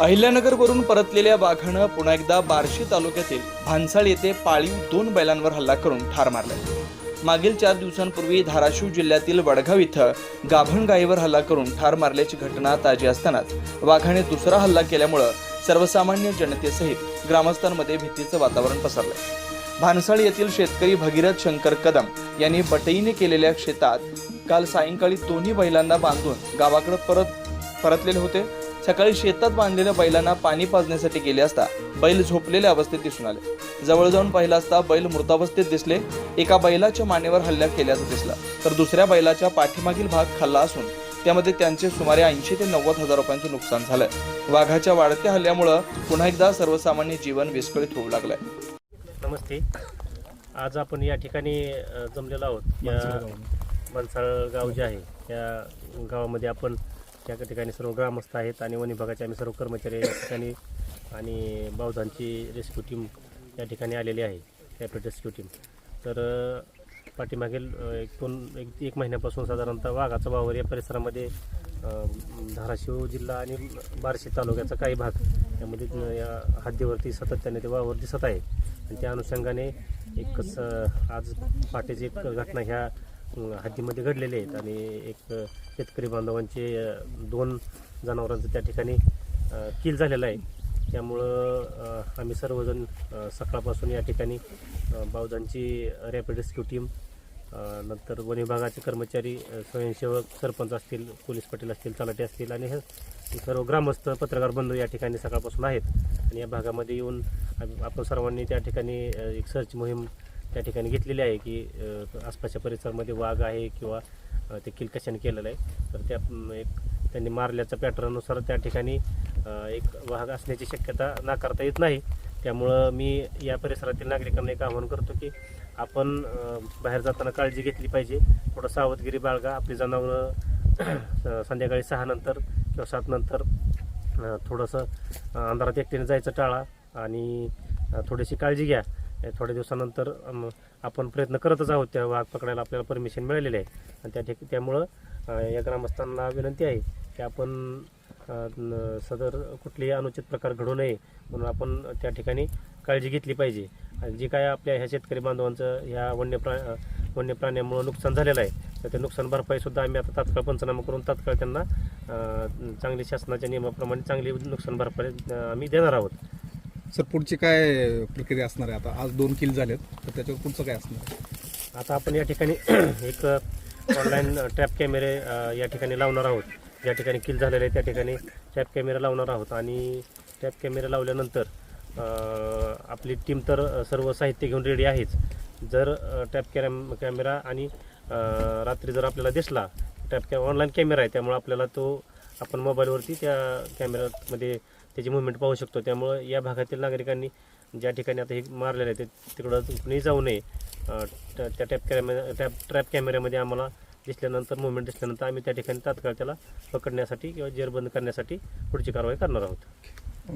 अहिल्यानगरवरून परतलेल्या वाघानं पुन्हा एकदा बार्शी तालुक्यातील भानसाळ येथे पाळीव दोन बैलांवर हल्ला करून ठार मारले. मागील चार दिवसांपूर्वी धाराशिव जिल्ह्यातील वडगाव इथं गाभण गायीवर हल्ला करून ठार मारल्याची घटना ताजी असतानाच वाघाने दुसरा हल्ला केल्यामुळं सर्वसामान्य जनतेसहित ग्रामस्थांमध्ये भीतीचं वातावरण पसरलंय. भानसाळ येथील शेतकरी भगीरथ शंकर कदम यांनी बटईने केलेल्या शेतात काल सायंकाळी दोन्ही बैलांना बांधून गावाकडे परत परतलेले होते. सकाळी शेतात बांधलेल्या बैलांना पाणी पाजण्यासाठी गेले असता बैल झोपलेल्या अवस्थेत दिसून आले. जवळ जाऊन पाहिला असता बैल मृतावस्थेत दिसले. एका बैलाच्या मानेवर हल्ला केल्याचं दिसला. तर दुसऱ्या बैलाच्या पाठीमागील भाग खाल्ला असून त्यामध्ये त्यांचे सुमारे ऐंशी ते नव्वद हजार रुपयांचं नुकसान झालंय. वाघाच्या वाढत्या हल्ल्यामुळं पुन्हा एकदा सर्वसामान्य जीवन विस्कळीत होऊ लागलंय. नमस्ते. आज आपण या ठिकाणी जमलेलो आहोत. या मनसाळ गाव जे आहे या गावामध्ये आपण त्या ठिकाणी सर्व ग्रामस्थ आहेत आणि वन विभागाचे आम्ही सर्व कर्मचारी या ठिकाणी आणि बावधांची रेस्क्यू टीम या ठिकाणी आलेली आहे रॅपिड रेस्क्यू टीम तर पाठीमागील एक दोन एक एक महिन्यापासून साधारणतः वाघाचा वावर या परिसरामध्ये धाराशिव जिल्हा आणि बार्शी तालुक्याचा काही भाग यामध्ये या हद्दीवरती सातत्याने ते वावर दिसत आहे. आणि त्या अनुषंगाने एक आज पहाटेची एक घटना ह्या हद्दीमध्ये घडलेली आहेत. आणि एक शेतकरी बांधवांचे दोन जनावरांचं त्या ठिकाणी किल झालेलं आहे. त्यामुळं आम्ही सर्वजण सकाळपासून या ठिकाणी अं, बावधांची रॅपिड रेस्क्यू टीम नंतर वन विभागाचे कर्मचारी स्वयंसेवक सरपंच असतील पोलीस पाटील असतील तलाटे असतील आणि हे सर्व ग्रामस्थ पत्रकार बंधू या ठिकाणी सकाळपासून आहेत. आणि या भागामध्ये येऊन आपण सर्वांनी त्या ठिकाणी एक सर्च मोहीम त्या ठिकाणी घेतलेली आहे की आसपासच्या परिसरामध्ये वाघ आहे किंवा ते किलकशन कशाने केलेलं आहे. तर त्या एक त्यांनी मारल्याच्या पॅटर्ननुसार त्या ठिकाणी एक वाघ असण्याची शक्यता नाकारता येत नाही. त्यामुळं मी या परिसरातील नागरिकांना एक आवाहन करतो की आपण बाहेर जाताना काळजी घेतली पाहिजे. थोडं सावधगिरी बाळगा. आपली जनावरं संध्याकाळी सहा नंतर किंवा सात नंतर थोडंसं अंधारात एकटीने जायचं टाळा. आणि थोडीशी काळजी घ्या. थोड्या दिवसानंतर आपण प्रयत्न करतच आहोत. त्या वाघ पकडायला आपल्याला परमिशन मिळालेली आहे. आणि त्या ठिक त्यामुळं या ग्रामस्थांना विनंती आहे की आपण सदर कुठलेही अनुचित प्रकार घडू नये म्हणून आपण त्या ठिकाणी काळजी घेतली पाहिजे. आणि जी काय आपल्या ह्या शेतकरी बांधवांचं ह्या वन्य प्रा वन्य प्राण्यामुळं नुकसान झालेलं आहे तर ते नुकसान भरपाईसुद्धा आम्ही आता तात्काळ पंचनामा करून तात्काळ त्यांना चांगली शासनाच्या नियमाप्रमाणे चांगली नुकसान भरपाई आम्ही देणार आहोत. सर पुढची काय प्रक्रिया असणार आहे? आता आज दोन किल झालेत तर त्याच्यावर पुढचं काय असणार? आहे? आता आपण या ठिकाणी एक ऑनलाईन ट्रॅप कॅमेरे अ, या ठिकाणी लावणार आहोत. ज्या ठिकाणी किल झालेले आहे त्या ठिकाणी ट्रॅप कॅमेरा लावणार आहोत. आणि ट्रॅप कॅमेरा लावल्यानंतर अ, आपली टीम तर अ, सर्व साहित्य घेऊन रेडी आहेच. जर ट्रॅप कॅम कॅमेरा आणि अ, रात्री जर आपल्याला दिसला ट्रॅप कॅ ऑनलाईन कॅमेरा आहे त्यामुळे आपल्याला तो आपण मोबाईलवरती त्या कॅमेऱ्यामध्ये त्याची मुवमेंट पाहू शकतो. त्यामुळं या भागातील नागरिकांनी ज्या ठिकाणी आता हे मारलेलं आहे ते तिकडं कुणीही जाऊ नये. त्या त्या टॅप कॅमेरा टॅप ट्रॅप कॅमेऱ्यामध्ये आम्हाला दिसल्यानंतर मुवमेंट दिसल्यानंतर आम्ही त्या ठिकाणी तात्काळ त्याला पकडण्यासाठी किंवा जेरबंद करण्यासाठी पुढची कारवाई करणार आहोत.